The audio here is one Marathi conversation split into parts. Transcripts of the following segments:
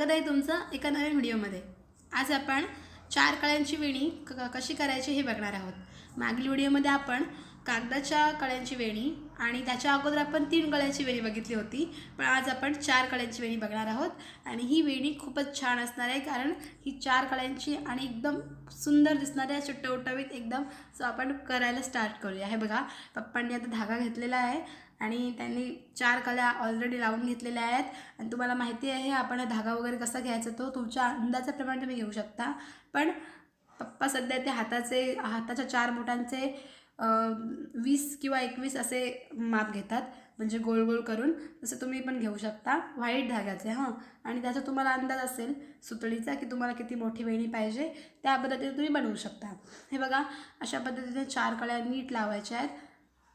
स्वागत आहे तुमचं एका नवीन व्हिडिओमध्ये. आज आपण चार कळ्यांची वेणी क कशी करायची हे बघणार आहोत. मागील व्हिडिओमध्ये आपण कागदाच्या कळ्यांची वेणी आणि त्याच्या अगोदर आपण तीन कळ्यांची वेणी बघितली होती. पण आज आपण चार कळ्यांची वेणी बघणार आहोत आणि ही वेणी खूपच छान असणार आहे कारण ही चार कळ्यांची आणि एकदम सुंदर दिसणाऱ्या अशा एकदम सो आपण करायला स्टार्ट करूया. हे बघा पप्पांनी आता धागा घेतलेला आहे. आणि त्यांनी चार कळ्या ऑलरेडी लावून घेतलेल्या आहेत. आणि तुम्हाला माहिती आहे आपण धागा वगैरे कसा घ्यायचा तो तुमच्या अंदाजाप्रमाणे तुम्ही घेऊ शकता. पण पप्पा सध्या ते हाताचे हाताच्या चार बोटांचे वीस किंवा एकवीस असे माप घेतात. म्हणजे गोल गोल करून तसं तुम्ही पण घेऊ शकता. व्हाईट धाग्याचे हां. आणि त्याचा तुम्हाला अंदाज असेल सुतळीचा की तुम्हाला किती मोठी वेणी पाहिजे त्या पद्धतीने तुम्ही बनवू शकता. हे बघा अशा पद्धतीने चार कळ्या नीट लावायच्या आहेत.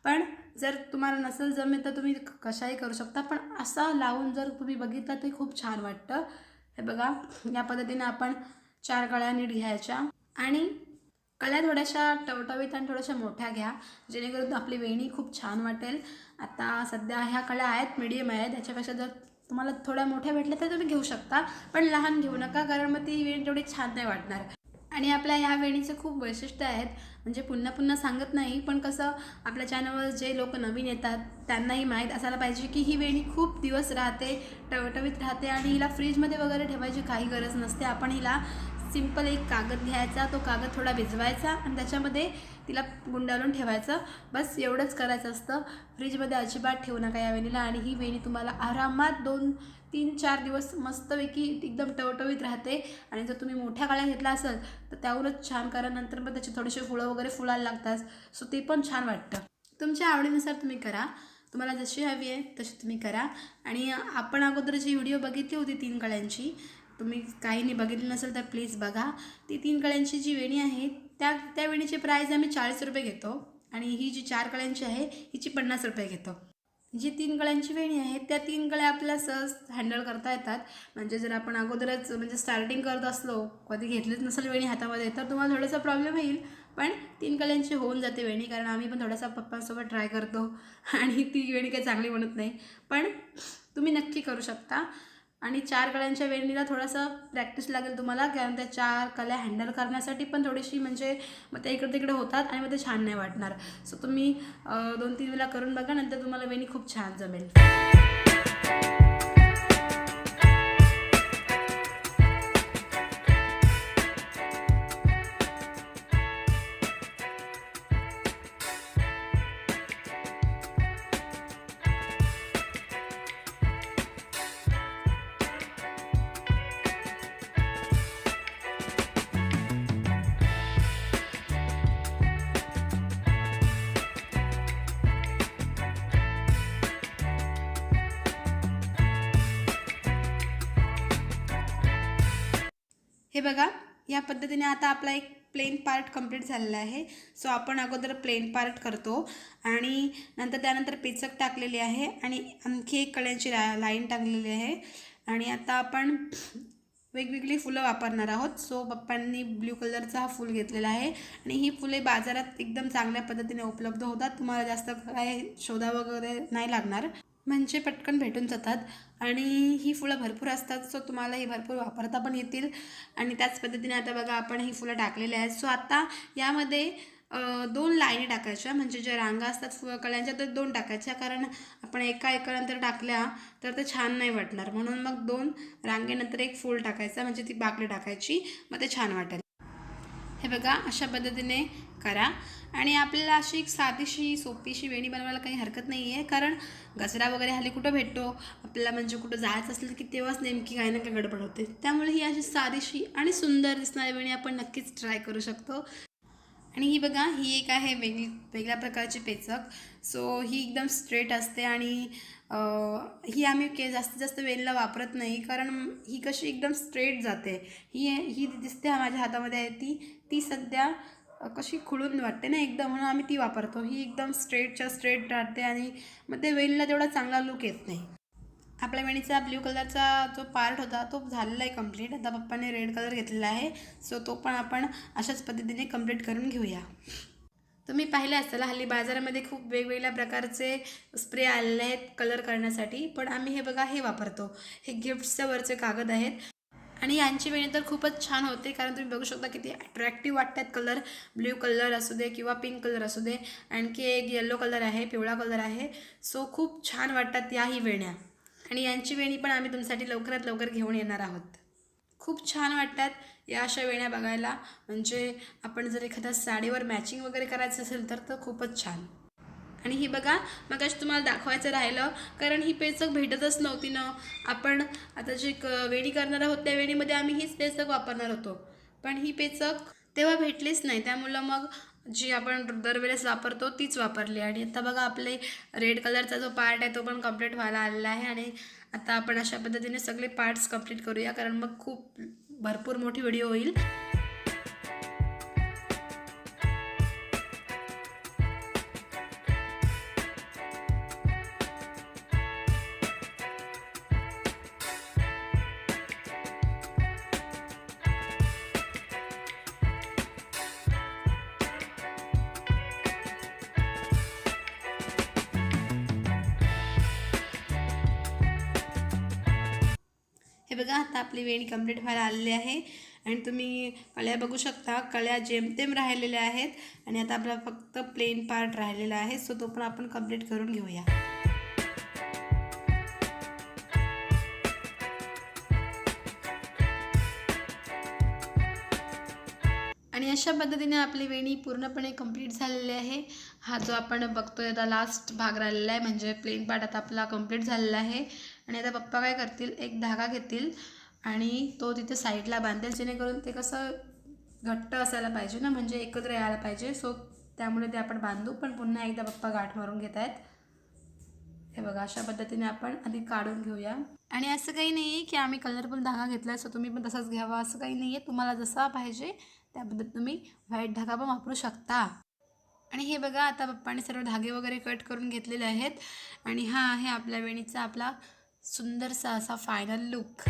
पण जर तुम्हाला नसेल जमेल तर तुम्ही कशाही करू शकता पण असा लावून जर तुम्ही बघितला ते खूप छान वाटतं. हे बघा या पद्धतीने आपण चार कळ्या नीट घ्यायच्या. आणि कळ्या थोड्याशा टवटवीत आणि थोड्याशा मोठ्या घ्या जेणेकरून आपली वेणी खूप छान वाटेल. आता सध्या ह्या कळ्या आहेत मीडियम आहेत त्याच्यापेक्षा जर तुम्हाला थोड्या मोठ्या भेटल्या तर तुम्ही घेऊ शकता. पण लहान घेऊ नका कारण मग ती वेणी तेवढी छान नाही वाटणार. आणि आपल्या ह्या वेणीचे खूप वैशिष्ट्य आहेत. म्हणजे पुन्हा पुन्हा सांगत नाही पण कसं आपल्या चॅनलवर जे लोक नवीन येतात त्यांनाही माहीत असायला पाहिजे की ही वेणी खूप दिवस राहते टवटवीत राहते आणि हिला फ्रीजमध्ये वगैरे ठेवायची काही गरज नसते. आपण हिला सिंपल एक कागद घ्यायचा तो कागद थोडा भिजवायचा आणि त्याच्यामध्ये तिला गुंडाळून ठेवायचं. बस एवढंच करायचं असतं. फ्रीजमध्ये अजिबात ठेवू नका या वेणीला आणि ही वेणी तुम्हाला आरामात दोन तीन चार दिवस मस्तपैकी एकदम टवटवीत राहते. आणि जर तुम्ही मोठ्या काळ्या घेतला असेल तर त्यावरच छान करा नंतर मग त्याचे थोडेसे फुलं वगैरे फुलायला लागतात. सो ते पण छान वाटतं. तुमच्या आवडीनुसार तुम्ही करा. तुम्हाला जशी हवी आहे तशी तुम्ही करा. आणि आपण अगोदर जी व्हिडिओ बघितली होती तीन कळ्यांची तुम्ही काहींनी बघितली नसेल तर प्लीज बघा. ती तीन कळ्यांची जी वेणी आहे त्या त्या वेणीची प्राईज आम्ही चाळीस रुपये घेतो. आणि ही जी चार कळ्यांची आहे हिची पन्नास रुपये घेतो. जी तीन गळ्यांची वेणी आहे त्या तीन गळ्या आपल्याला सहज हँडल करता येतात. म्हणजे जर आपण अगोदरच म्हणजे स्टार्टिंग करत असलो कधी घेतलीच नसेल वेणी हातामध्ये तर तुम्हाला थोडासा प्रॉब्लेम येईल. पण तीन कळ्यांची होऊन जाते वेणी कारण आम्ही पण थोडासा पप्पांसोबत ट्राय करतो. आणि ती वेणी काही चांगली म्हणत नाही. पण तुम्ही नक्की करू शकता. आणि चार कळ्यांच्या वेणीला थोडंसं प्रॅक्टिस लागेल तुम्हाला कारण त्या चार कल्या हँडल करण्यासाठी पण थोडीशी म्हणजे मग त्या इकडे तिकडे होतात आणि मग ते छान नाही वाटणार. सो तुम्ही दोन तीन वेळा करून बघा नंतर तुम्हाला वेणी खूप छान जमेल. हे बघा या पद्धतीने आता आपला एक प्लेन पार्ट कंप्लीट झालेला आहे. सो आपण अगोदर प्लेन पार्ट करतो आणि नंतर त्यानंतर पेचक टाकलेली आहे आणि आणखी एक कळ्यांची ला लाईन टाकलेली आहे. आणि आता आपण वेगवेगळी फुलं वापरणार आहोत. सो पप्पांनी ब्ल्यू कलरचा हा फूल घेतलेला आहे आणि ही फुले बाजारात एकदम चांगल्या पद्धतीने उपलब्ध होतात. तुम्हाला जास्त काय शोधा वगैरे नाही लागणार. म्हणजे पटकन भेटून जातात. आणि ही फुलं भरपूर असतात सो तुम्हाला ही भरपूर वापरता पण येतील. आणि त्याच पद्धतीने आता बघा आपण ही फुलं टाकलेली आहेत. सो आता यामध्ये दोन लाईनी टाकायच्या. म्हणजे ज्या रांगा असतात फु कळ्यांच्या तर दोन टाकायच्या. कारण आपण एका एकानंतर टाकल्या तर ते छान नाही वाटणार. म्हणून मग दोन रांगेनंतर एक फूल टाकायचा. म्हणजे ती बाकली टाकायची. मग ते छान वाटेल. हे बघा अशा पद्धतीने करा. आणि आपल्याला अशी एक साधीशी सोपीशी वेणी बनवायला काही हरकत नाही आहे. कारण गजरा वगैरे हल्ली कुठं भेटतो? आपल्याला म्हणजे कुठं जायचं असलं की तेव्हाच नेमकी काही ना काही गडबड होते. त्यामुळे ही अशी साधीशी आणि सुंदर दिसणारी वेणी आपण नक्कीच ट्राय करू शकतो. आणि ही बघा ही एक आहे वेगळी वेगळ्या प्रकारची पेचक. सो ही एकदम स्ट्रेट असते आणि ही आम्ही के जास्तीत जास्त वेलला वापरत नाही. कारण ही कशी एकदम स्ट्रेट जाते. ही ही दिसते माझ्या हातामध्ये आहे ती. ती सध्या कशी खुळून वाटते ना एकदम म्हणून आम्ही ती वापरतो. ही एकदम स्ट्रेटच्या स्ट्रेट राहते आणि मग ते वेलला तेवढा चांगला लुक येत नाही. आपल्या वेणीचा ब्ल्यू कलरचा जो पार्ट होता तो झालेला आहे कंप्लीट आता पप्पाने रेड कलर घेतलेला आहे. सो तो पण आपण अशाच पद्धतीने कंप्लीट करून घेऊया. तुम्ही पाहिले असताल हल्ली बाजारामध्ये खूप वेगवेगळ्या प्रकारचे स्प्रे आलेले आहेत कलर करण्यासाठी. पण आम्ही हे बघा हे वापरतो. हे गिफ्ट्सच्या वरचे कागद आहेत. आणि यांची वेणी तर खूपच छान होते कारण तुम्ही बघू शकता किती अट्रॅक्टिव्ह वाटतात कलर ब्ल्यू कलर असू दे किंवा पिंक कलर असू दे. आणखी एक येलो कलर आहे पिवळा कलर आहे. सो खूप छान वाटतात याही वेण्या. आणि यांची वेणी पण आम्ही तुमच्यासाठी लवकरात लवकर घेऊन येणार आहोत. खूप छान वाटतात या अशा वेण्या बघायला. म्हणजे आपण जर एखाद्या साडीवर मॅचिंग वगैरे करायचं असेल तर तर खूपच छान. आणि ही बघा मग तुम्हाला दाखवायचं राहिलं कारण ही पेचक भेटतच नव्हती ना. आपण आता जे क वेणी करणार आहोत त्या वेणीमध्ये आम्ही हीच पेचक वापरणार होतो. पण ही पेचक तेव्हा भेटलीच नाही. त्यामुळं मग जी आपण दरवेळेस वापरतो तीच वापरली. आणि आता बघा आपले रेड कलरचा जो पार्ट आहे तो पण कंप्लीट व्हायला आलेला आहे. आणि आता आपण अशा पद्धतीने सगळे पार्ट्स कंप्लीट करूया कारण मग खूप भरपूर मोठी व्हिडिओ होईल. हे बघा आता आपली वेणी कंप्लीट व्हायला आलेली आहे. आणि तुम्ही कळ्या बघू शकता कळ्या जेमतेम राहिलेल्या आहेत. आणि आता आपला फक्त प्लेन पार्ट राहिलेला आहे. सो तो पण आपण कंप्लीट करून घेऊया. अशा पद्धतीने आपली वेणी पूर्णपणे कंप्लीट झालेली आहे. हा जो आपण बघतोय आता लास्ट भाग राहिलेला आहे म्हणजे प्लेन पार्ट आता आपला कंप्लीट झालेला आहे. आणि आता पप्पा काय करतील? एक धागा घेतील आणि तो तिथे साईडला बांधेल जेणेकरून ते कसं घट्ट असायला पाहिजे ना म्हणजे एकत्र यायला पाहिजे. सो त्यामुळे ते आपण बांधू पण पुन्हा एकदा पप्पा गाठ मारून घेत आहेत. हे बघा अशा पद्धतीने आपण आधी काढून घेऊया. आणि असं काही नाही आहे की आम्ही कलरफुल धागा घेतला आहे सो तुम्ही पण तसाच घ्यावा. असं काही नाही आहे तुम्हाला जसा पाहिजे त्याबद्दल तुम्ही व्हाईट धागा पण वापरू शकता. आणि हे बघा आता पप्पाने सर्व धागे वगैरे कट करून घेतलेले आहेत. आणि हा आहे आपल्या वेणीचा आपला सुंदरसा असा फायनल लुक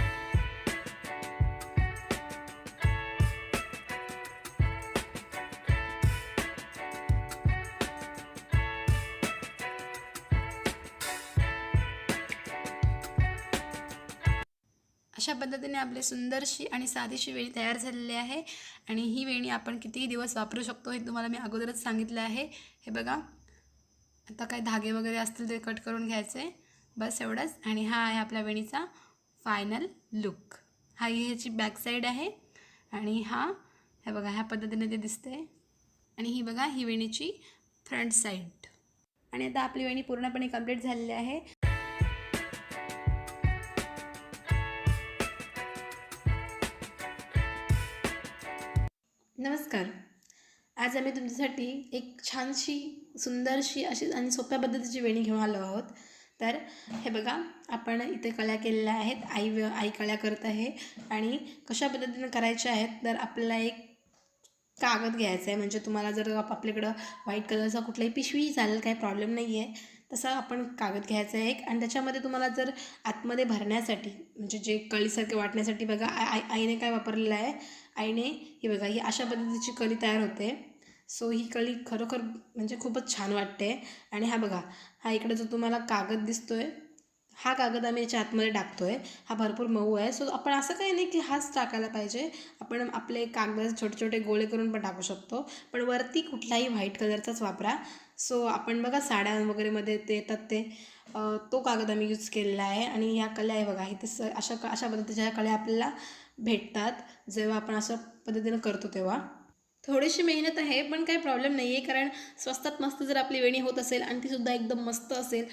अशा पद्धतीने आपली सुंदरशी आणि साधीशी वेणी तयार झालेली आहे. आणि ही वेणी आपण कितीही दिवस वापरू शकतो हे तुम्हाला मी अगोदरच सांगितलं आहे. हे बघा. आता काय धागे वगैरे असतील ते कट करून घ्यायचे. बस एवढंच. आणि हा आहे आपल्या वेणीचा फायनल लुक हा ही ह्याची बॅक साईड आहे. आणि हा हे बघा ह्या पद्धतीने ते दिसते. आणि ही बघा ही वेणीची फ्रंट साईड आणि आता आपली वेणी पूर्णपणे कंप्लीट झालेली आहे. नमस्कार. आज आम्ही तुमच्यासाठी एक छानशी सुंदरशी अशी आणि सोप्या पद्धतीची वेणी घेऊन आलो आहोत. तर हे बघा आपण इथे कळ्या केलेल्या आहेत. आई व- आई कळ्या करत आहे आणि कशा पद्धतीनं करायच्या आहेत तर आपल्याला एक कागद घ्यायचा आहे. म्हणजे तुम्हाला जर आपल्याकडं व्हाईट कलरचा कुठलाही पिशवी चालेल काही प्रॉब्लेम नाही आहे तसा आपण कागद घ्यायचा आहे एक. आणि त्याच्यामध्ये तुम्हाला जर आतमध्ये भरण्यासाठी म्हणजे जे कळीसारखे वाटण्यासाठी बघा आई आईने काय वापरलेलं आहे? आईने ही बघा ही अशा पद्धतीची कळी तयार होते. सो ही कळी खरोखर म्हणजे खूपच छान वाटते. आणि हा बघा हा इकडे जो तुम्हाला कागद दिसतो आहे हा कागद आम्ही याच्या आतमध्ये टाकतो आहे हा भरपूर मऊ आहे. सो आपण असं काही नाही की हाच टाकायला पाहिजे. आपण आपले कागद छोटे छोटे गोळे करून पण टाकू शकतो. पण वरती कुठलाही व्हाईट कलरचाच वापरा. सो आपण बघा साड्या वगैरेमध्ये ते येतात ते तो कागद आम्ही यूज केलेला आहे आणि ह्या कल्या आहे बघा इथे स अशा क- अशा पद्धतीच्या ह्या कल्या आपल्याला भेटतात जेव्हा आपण अशा पद्धतीनं करतो तेव्हा. थोडीशी मेहनत आहे पण काही प्रॉब्लेम नाही आहे कारण स्वस्तात मस्त जर आपली वेणी होत असेल आणि तीसुद्धा एकदम मस्त असेल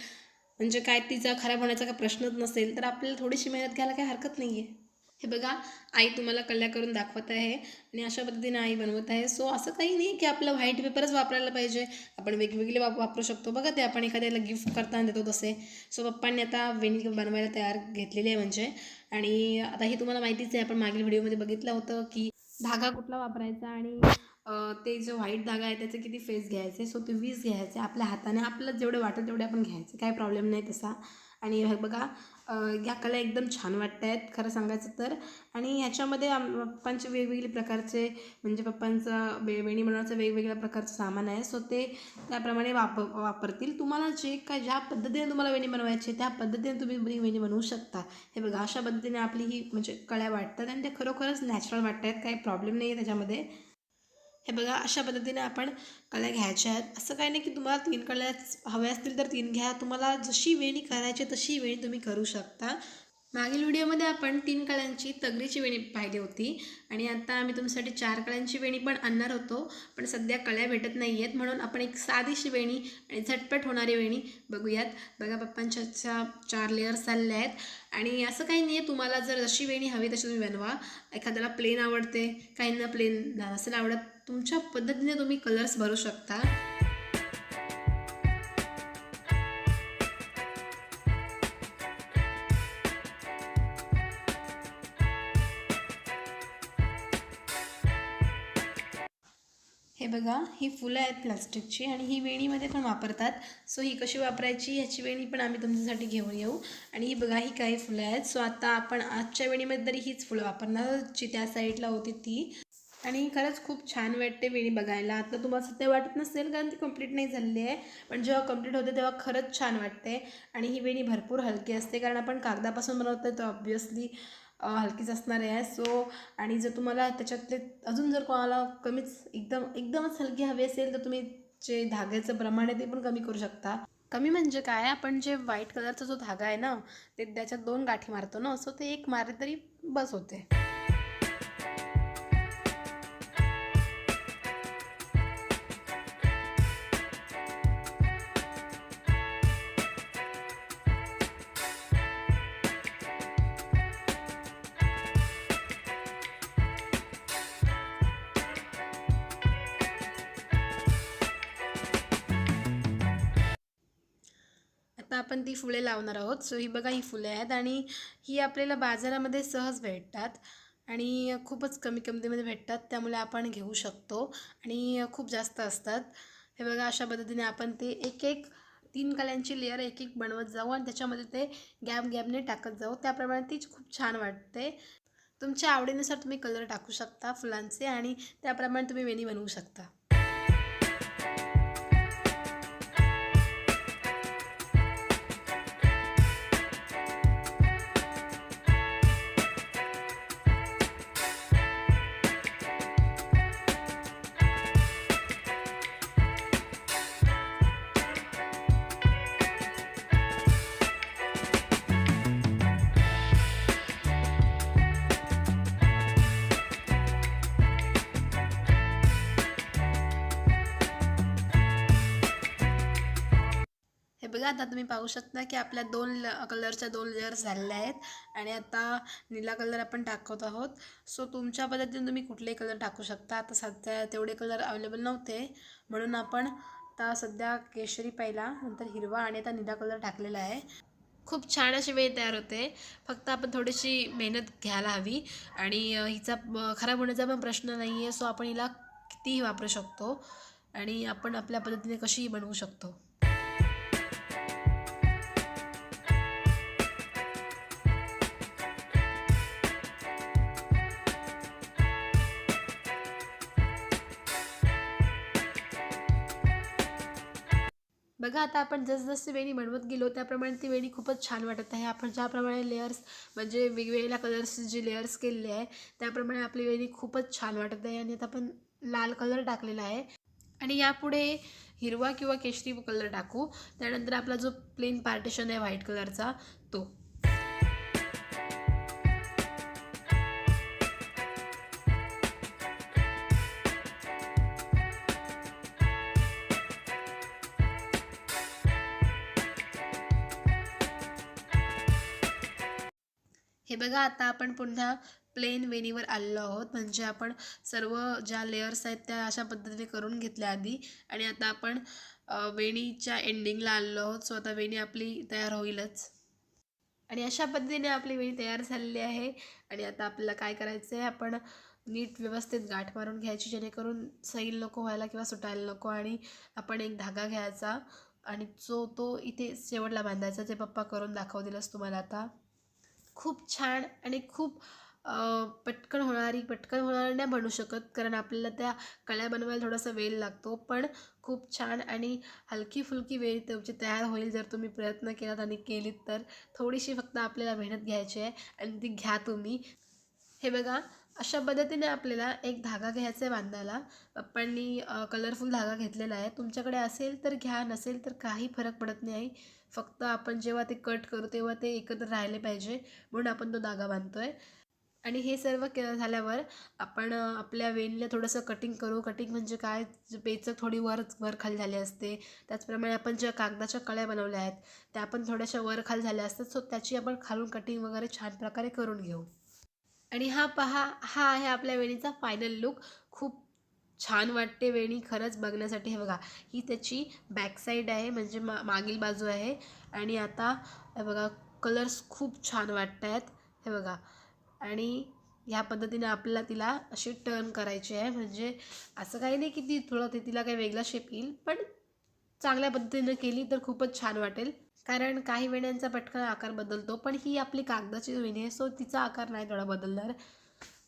म्हणजे काय तिचा खराब होण्याचा काही प्रश्नच नसेल तर आपल्याला थोडीशी मेहनत घ्यायला काही हरकत नाही आहे हे बघा आई तुम्हाला कल्ल्या करून दाखवत आहे आणि अशा पद्धतीने आई बनवत आहे. सो असं काही नाही की आपलं व्हाईट पेपरच वापरायला पाहिजे. आपण वेगवेगळे वाप वापरू शकतो. बघा ते आपण एखाद्याला गिफ्ट करताना देतो तसे. सो पप्पांनी आता वेणी बनवायला तयार घेतलेली आहे म्हणजे. आणि आता हे तुम्हाला माहितीच आहे आपण मागील व्हिडिओमध्ये बघितलं होतं की धागा कुठला वापरायचा आणि ते जो व्हाईट धागा आहे त्याचे किती फेस घ्यायचे. सो ते वीस घ्यायचे आपल्या हाताने. आपलं जेवढे वाटेल तेवढे आपण घ्यायचे. काही प्रॉब्लेम नाही तसा. आणि हे बघा ह्या या कला एकदम छान वाटत आहेत खरं सांगायचं तर. आणि ह्याच्यामध्ये आम पप्पांचे वेगवेगळे प्रकारचे म्हणजे पप्पांचं वे वेणी बनवण्याचं वेगवेगळ्या प्रकारचं सामान आहे. सो ते त्याप्रमाणे वाप वापरतील. तुम्हाला जे काय ज्या पद्धतीने तुम्हाला वेणी बनवायची आहे, त्या पद्धतीने तुम्ही वेणी बनवू शकता. हे बघा अशा पद्धतीने आपली ही म्हणजे कळ्या वाटतात आणि त्या खरोखरच नॅचरल वाटत आहेत काही प्रॉब्लेम नाही आहे त्याच्यामध्ये. हे बघा अशा पद्धतीने आपण कळ्या घ्यायच्या आहेत. असं काही नाही की तुम्हाला तीन कळ्याच हव्या असतील तर तीन घ्या. तुम्हाला जशी वेणी करायची तशी वेणी तुम्ही करू शकता. मागील व्हिडिओमध्ये आपण तीन कळ्यांची तगरीची वेणी पाहिली होती. आणि आता आम्ही तुमच्यासाठी चार कळ्यांची वेणी पण आणणार होतो. पण सध्या कळ्या भेटत नाही आहेत. म्हणून आपण एक साधीशी वेणी आणि झटपट होणारी वेणी बघूयात. बघा पप्पांच्या अच्छा चार लेअर्स चालल्या आहेत. आणि असं काही नाही आहे तुम्हाला जर जशी वेणी हवी तशी तुम्ही बनवा. एखाद्याला प्लेन आवडते काहींना प्लेन नसेल आवडत तुमच्या पद्धतीने तुम्ही कलर्स भरू शकता. हे बघा ही फुलं आहेत प्लास्टिकची आणि ही वेणीमध्ये पण वापरतात. सो ही कशी वापरायची ह्याची वेणी पण आम्ही तुमच्यासाठी घेऊन येऊ. आणि ही बघा ही काही फुलं आहेत. सो आता आपण आजच्या वेणीमध्ये तरी हीच फुलं वापरणार जी त्या साईडला होती ती. आणि खरंच खूप छान वाटते वेणी बघायला. आता तुम्हाला सध्या वाटत नसेल कारण ती कंप्लीट नाही झालेली आहे. पण जेव्हा कंप्लीट होते तेव्हा खरंच छान वाटते. आणि ही वेणी भरपूर हलकी असते कारण आपण कागदापासून बनवतो तर ऑब्वियसली हलकीच असणार आहे. सो आणि जर तुम्हाला त्याच्यातले अजून जर कोणाला कमीच एकदम एकदमच हलकी हवी असेल तर तुम्ही जे धाग्याचं प्रमाण आहे ते पण कमी करू शकता. कमी म्हणजे काय? आपण जे व्हाईट कलरचा जो धागा आहे ना ते त्याच्यात दोन गाठी मारतो ना सो ते एक मारले तरी बस होते. आपण ती फुले लावणार आहोत. सो ही बघा ही फुले आहेत आणि ही आपल्याला बाजारामध्ये सहज भेटतात आणि खूपच कमी किमतीमध्ये भेटतात. त्यामुळे आपण घेऊ शकतो आणि खूप जास्त असतात. हे बघा अशा पद्धतीने आपण ते एक एक तीन कल्यांची लेअर एक एक बनवत जाऊ आणि त्याच्यामध्ये ते गॅप गॅपने टाकत जाऊ. त्याप्रमाणे ती खूप छान वाटते. तुमच्या आवडीनुसार तुम्ही कलर टाकू शकता फुलांचे आणि त्याप्रमाणे तुम्ही वेणी बनवू शकता. बघा आता तुम्ही पाहू शकता की आपल्या दोन ल कलरच्या दोन लेअर्स झालेल्या आहेत आणि आता निळा कलर आपण टाकत आहोत. सो तुमच्या पद्धतीने तुम्ही कुठलेही कलर टाकू शकता. आता सध्या तेवढे कलर अवेलेबल नव्हते. म्हणून आपण आता सध्या केशरी पहिला नंतर हिरवा आणि आता निळा कलर टाकलेला आहे. खूप छान अशी वेळ तयार होते. फक्त आपण थोडीशी मेहनत घ्यायला हवी आणि हिचा खराब होण्याचा पण प्रश्न नाही आहे सो आपण हिला कितीही वापरू शकतो आणि आपण आपल्या पद्धतीने कशीही बनवू शकतो. बघा आता आपण जसजशी वेणी बनवत गेलो त्याप्रमाणे ती वेणी खूपच छान वाटत आहे. आपण ज्याप्रमाणे लेअर्स म्हणजे वेगवेगळ्या कलर्सची जे लेअर्स केलेले आहे त्याप्रमाणे आपली वेणी खूपच छान वाटत आहे. आणि आता आपण लाल कलर टाकलेला आहे. आणि यापुढे हिरवा किंवा केशरी कलर टाकू. त्यानंतर आपला जो प्लेन पार्टिशन आहे व्हाईट कलरचा तो. बघा आता आपण पुन्हा प्लेन वेणीवर आलेलो आहोत. म्हणजे आपण सर्व ज्या लेयर्स आहेत त्या अशा पद्धतीने करून घेतल्या आधी. आणि आता आपण वेणीच्या एंडिंगला आलेलो आहोत. सो आता वेणी आपली तयार होईलच. आणि अशा पद्धतीने आपली वेणी तयार झालेली आहे. आणि आता आपल्याला काय करायचं आहे आपण नीट व्यवस्थित गाठ मारून घ्यायची जेणेकरून सैल नको व्हायला किंवा सुटायला नको. आणि आपण एक धागा घ्यायचा. आणि जो तो इथे शेवटला बांधायचा जे पप्पा करून दाखवतीलच तुम्हाला आता. खूप छान आणि खूप पटकन होणारी पटकन होणारी नाही म्हणू शकत कारण आपल्याला त्या कळ्या बनवायला थोडासा वेळ लागतो. पण खूप छान आणि हलकी फुलकी वेळ तुमची तयार होईल जर तुम्ही प्रयत्न केलात आणि केलीत तर. थोडीशी फक्त आपल्याला मेहनत घ्यायची आहे आणि ती घ्या तुम्ही. हे बघा अशा पद्धतीने आपल्याला एक धागा घ्यायचा आहे बांधायला. पप्पांनी कलरफुल धागा घेतलेला आहे. तुमच्याकडे असेल तर घ्या नसेल तर काही फरक पडत नाही. फक्त आपण जेव्हा ते कट करू तेव्हा ते एकत्र राहिले पाहिजे म्हणून आपण तो धागा बांधतोय. आणि हे सर्व के झाल्यावर आपण आपल्या वेणीला थोडंसं कटिंग करू. कटिंग म्हणजे काय? पेचं पेचक थोडी वर वर खाली झाली असते. त्याचप्रमाणे आपण ज्या कागदाच्या कळ्या बनवल्या आहेत त्या पण थोड्याशा वर खाली झाल्या असतात. सो त्याची आपण खालून कटिंग वगैरे छान प्रकारे करून घेऊ. आणि हा पहा हा आहे आपल्या वेणीचा फायनल लुक खूप छान वाटते वेणी खरंच बघण्यासाठी. हे बघा ही त्याची बॅकसाईड आहे म्हणजे मा मागील बाजू आहे. आणि आता हे बघा कलर्स खूप छान वाटत आहेत हे बघा आणि ह्या पद्धतीने आपल्याला तिला अशी टर्न करायची आहे. म्हणजे असं काही नाही की ती थोडं ते तिला काही वेगळा शेप येईल पण चांगल्या पद्धतीनं केली तर खूपच छान वाटेल. कारण काही वेण्यांचा पटकन आकार बदलतो पण ही आपली कागदाची वेणी आहे सो तिचा आकार नाही थोडा बदलणार.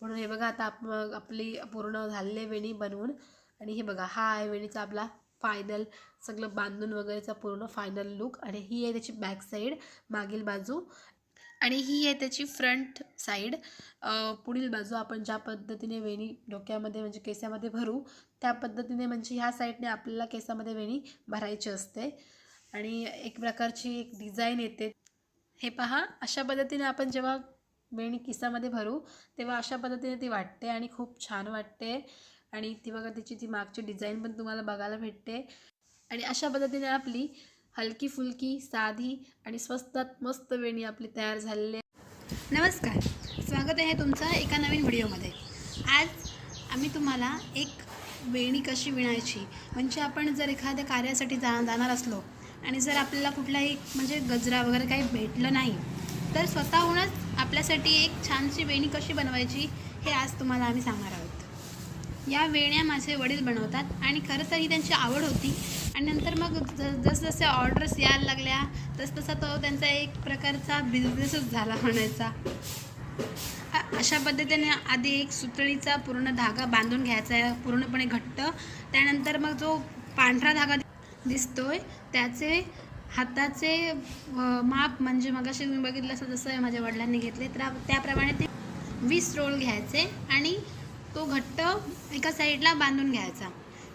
म्हणून हे बघा आता आप आपली पूर्ण झालेली वेणी बनवून. आणि हे बघा हा आहे वेणीचा आपला फायनल सगळं बांधून वगैरेचा पूर्ण फायनल लुक आणि ही आहे त्याची बॅक साईड मागील बाजू. आणि ही आहे त्याची फ्रंट साईड पुढील बाजू आपण ज्या पद्धतीने वेणी डोक्यामध्ये म्हणजे केसामध्ये भरू त्या पद्धतीने म्हणजे ह्या साईडने आपल्याला केसामध्ये वेणी भरायची असते. आणि एक प्रकारची एक डिझाईन येते. हे पहा अशा पद्धतीने आपण जेव्हा वेणी किसामध्ये भरू तेव्हा अशा पद्धतीने ती वाटते आणि खूप छान वाटते. आणि ती बघा तिची ती मागची डिझाईन पण तुम्हाला बघायला भेटते. आणि अशा पद्धतीने आपली हलकी फुलकी साधी आणि स्वस्तात मस्त वेणी आपली तयार झालेली आहे. नमस्कार. स्वागत आहे तुमचं एका नवीन व्हिडिओमध्ये. आज आम्ही तुम्हाला एक वेणी कशी विणायची म्हणजे आपण जर एखाद्या कार्यासाठी जा जाणार असलो आणि जर आपल्याला कुठलाही म्हणजे गजरा वगैरे काही भेटलं नाही तर स्वतःहूनच आपल्यासाठी एक छानशी वेणी कशी बनवायची हे आज तुम्हाला आम्ही सांगणार आहोत. या वेण्या माझे वडील बनवतात आणि खरं तर ही त्यांची आवड होती. आणि नंतर मग ज जसजसे ऑर्डर्स यायला लागल्या तसतसा तो त्यांचा एक प्रकारचा बिझनेसच झाला म्हणायचा. अशा पद्धतीने आधी एक सुतळीचा पूर्ण धागा बांधून घ्यायचा आहे पूर्णपणे घट्ट. त्यानंतर मग जो पांढरा धागा दिसतोय. त्याचे हाताचे माप म्हणजे मगाशी तुम्ही बघितलं असं जसं माझ्या वडिलांनी घेतले तर त्याप्रमाणे ते वीस रोल घ्यायचे आणि तो घट्ट एका साईडला बांधून घ्यायचा.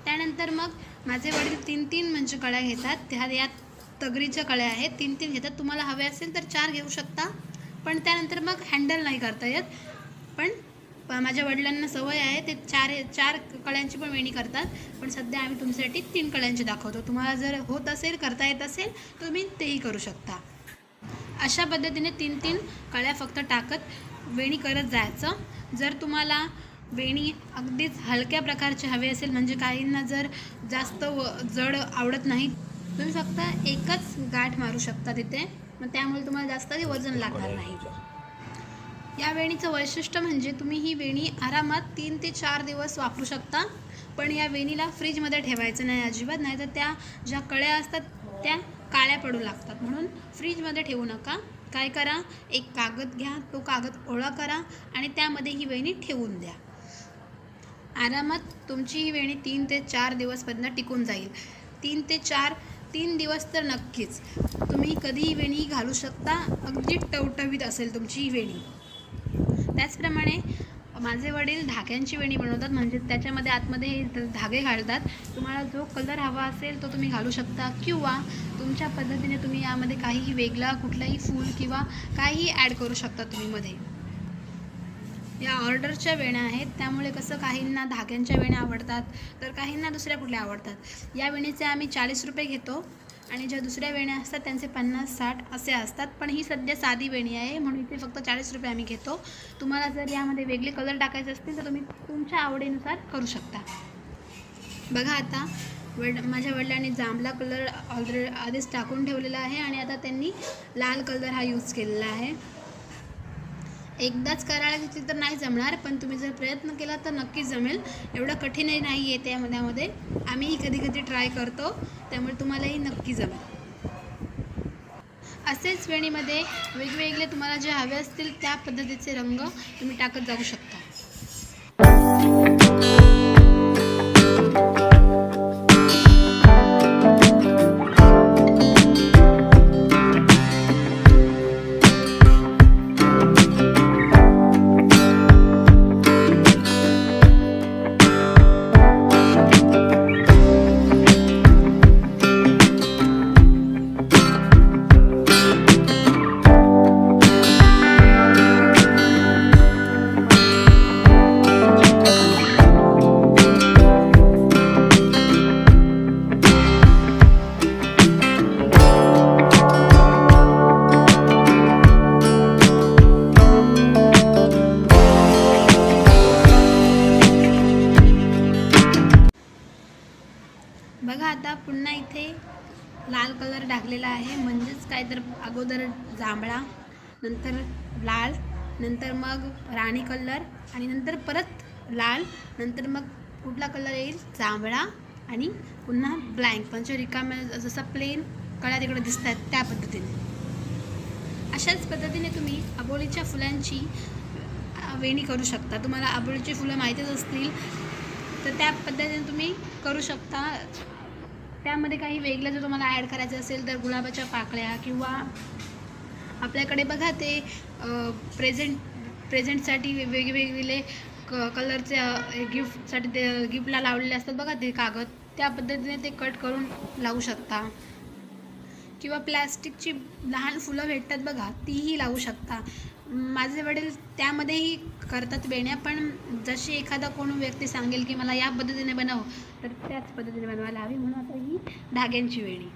त्यानंतर मग माझे वडील तीन तीन म्हणजे कळ्या घेतात. त्या यात तगरीच्या कळ्या आहेत. तीन तीन घेतात. तुम्हाला हवे असेल तर चार घेऊ शकता. पण त्यानंतर मग हँडल नाही करता येत. पण प- माझ्या वडिलांना सवय आहे ते चार चार कळ्यांची पण वेणी करतात. पण सध्या आम्ही तुमच्यासाठी तीन कळ्यांची दाखवतो. तुम्हाला जर होत असेल करता येत असेल तुम्ही तेही करू शकता. अशा पद्धतीने तीन तीन कळ्या फक्त टाकत वेणी करत जायचं. जर तुम्हाला वेणी अगदीच हलक्या प्रकारची हवी असेल म्हणजे काहींना जर जास्त व जड आवडत नाही तुम्ही फक्त एकच गाठ मारू शकता तिथे. मग त्यामुळे तुम्हाला जास्त ते वजन लागणार नाही. या वेणीचं वैशिष्ट्य म्हणजे तुम्ही ही वेणी आरामात तीन ते चार दिवस वापरू शकता. पण या वेणीला फ्रीजमध्ये ठेवायचं नाही अजिबात नाही तर त्या ज्या कळ्या असतात त्या काळ्या पडू लागतात. म्हणून फ्रीजमध्ये ठेवू नका. काय करा एक कागद घ्या तो कागद ओळा करा आणि त्यामध्ये ही वेणी ठेवून द्या. आरामात तुमची ही वेणी तीन ते चार दिवसपर्यंत टिकून जाईल. तीन ते चार तीन दिवस तर नक्कीच. तुम्ही कधीही वेणी घालू शकता. अगदी टवटवीत असेल तुमची ही वेणी. त्याचप्रमाणे माझे वडील धाग्यांची वेणी बनवतात म्हणजे त्याच्यामध्ये आतमध्ये हे धागे घालतात. तुम्हाला जो कलर हवा असेल तो तुम्ही घालू शकता. किंवा तुमच्या पद्धतीने तुम्ही यामध्ये काहीही वेगळा कुठलाही फूल किंवा काहीही ॲड करू शकता तुम्ही मध्ये. या ऑर्डरच्या वेण्या आहेत. त्यामुळे कसं काहींना धाग्यांच्या वेण्या आवडतात तर काहींना दुसऱ्या कुठल्या आवडतात? या वेणीचे आम्ही चाळीस रुपये घेतो. आणि ज्या दुसऱ्या वेण्या असतात त्यांचे पन्नास साठ असे असतात. पण ही सध्या साधी वेणी आहे. म्हणून इथे फक्त चाळीस रुपये आम्ही घेतो. तुम्हाला जर यामध्ये वेगळे कलर टाकायचे असतील तर तुम्ही तुमच्या आवडीनुसार करू शकता. बघा आता वड माझ्या वडिलांनी जांभला कलर ऑलरेडी आधीच टाकून ठेवलेला आहे. आणि आता त्यांनी लाल कलर हा यूज केलेला आहे. एकदाच करायला घेतली तर नाही जमणार पण तुम्ही जर प्रयत्न केला तर नक्कीच जमेल. एवढं कठीणही नाही आहे त्यामध्ये आम्हीही कधी कधी ट्राय करतो त्यामुळे तुम्हालाही नक्की जमेल. असेच वेणीमध्ये वेगवेगळे तुम्हाला जे हवे असतील त्या पद्धतीचे रंग तुम्ही टाकत जाऊ शकता. नंतर लाल नंतर मग राणी कलर आणि नंतर परत लाल नंतर मग कुठला कलर येईल? जांभळा आणि पुन्हा ब्लँक म्हणजे रिकाम्या जसं प्लेन कळ्या तिकडे दिसतात त्या पद्धतीने. अशाच पद्धतीने तुम्ही आबोलीच्या फुलांची वेणी करू शकता. तुम्हाला आबोळीची फुलं माहीतच असतील तर त्या पद्धतीने तुम्ही करू शकता. त्यामध्ये काही वेगळं जर तुम्हाला ॲड करायचं असेल तर गुलाबाच्या पाकळ्या किंवा आपल्याकडे बघा ते प्रेझेंट प्रेझेंटसाठी वेगवेगळे क कलरचे गिफ्टसाठी ते गिफ्टला लावलेले असतात बघा ते कागद. त्या पद्धतीने ते कट करून लावू शकता. किंवा प्लॅस्टिकची लहान फुलं भेटतात बघा तीही लावू शकता. माझे वडील त्यामध्येही करतात वेण्या पण जशी एखादा कोण व्यक्ती सांगेल की मला या पद्धतीने बनव तर त्याच पद्धतीने बनवायला हवी. म्हणून आता ही धाग्यांची वेणी.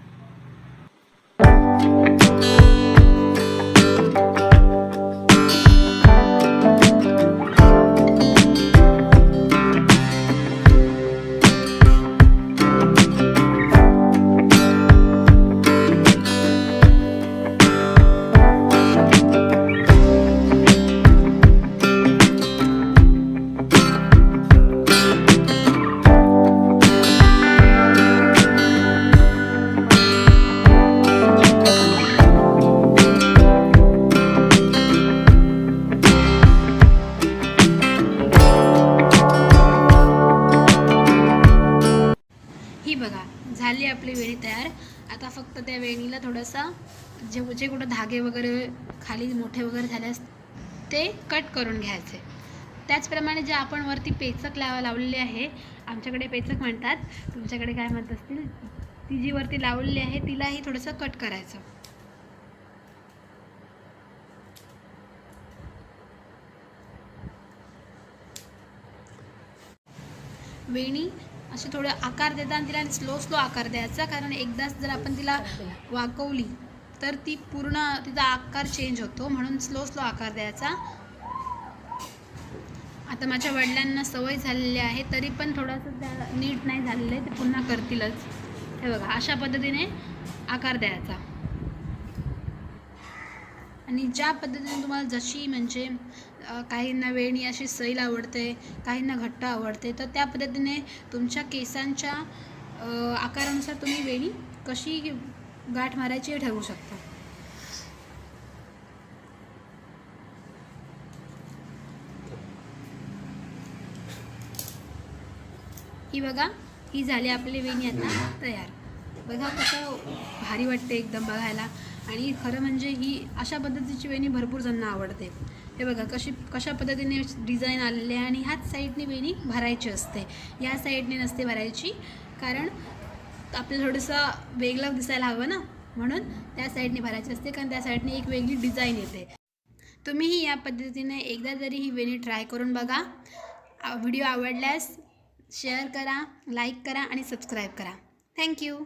ते कट करून घ्यायचे. त्याचप्रमाणे जे आपण वरती पेचक लावा लावलेली आहे आमच्याकडे पेचक म्हणतात. तुमच्याकडे काय म्हणत असतील? ती जी वरती लावलेली आहे तिलाही थोडंसं कट करायचं. वेणी असे थोडे आकार देताना आणि तिला स्लो स्लो आकार द्यायचा. कारण एकदाच जर आपण तिला वाकवली तर ती पूर्ण तिचा आकार चेंज होतो. म्हणून स्लो स्लो आकार द्यायचा. आता माझ्या वडिलांना सवय झालेली आहे. तरी पण थोडंसं त्या नीट नाही झालेलं आहे ते पुन्हा करतीलच. हे बघा अशा पद्धतीने आकार द्यायचा. आणि ज्या पद्धतीने तुम्हाला जशी म्हणजे काहींना वेणी अशी सैल आवडते काहींना घट्ट आवडते तर त्या पद्धतीने तुमच्या केसांच्या आकारानुसार तुम्ही वेणी कशी गाठ मारायची हे ठरवू शकता. ही बघा ही झाली आपली वेणी आता तयार. बघा कसं भारी वाटते एकदम बघायला. आणि खरं म्हणजे ही अशा पद्धतीची वेणी भरपूर जणांना आवडते. हे बघा कशी कशा पद्धतीने डिझाईन आलेली आहे आणि ह्याच साईडने वेणी भरायची असते. या साईडने नसते भरायची कारण आपल्याला थोडंसं वेगळं दिसायला हवं ना? म्हणून त्या साईडने भरायची असते कारण त्या साईडने एक वेगळी डिझाईन येते. तुम्हीही या पद्धतीने एकदा जरी ही वेणी ट्राय करून बघा. व्हिडिओ आवडल्यास शेअर करा लाईक करा आणि सबस्क्राईब करा. थँक्यू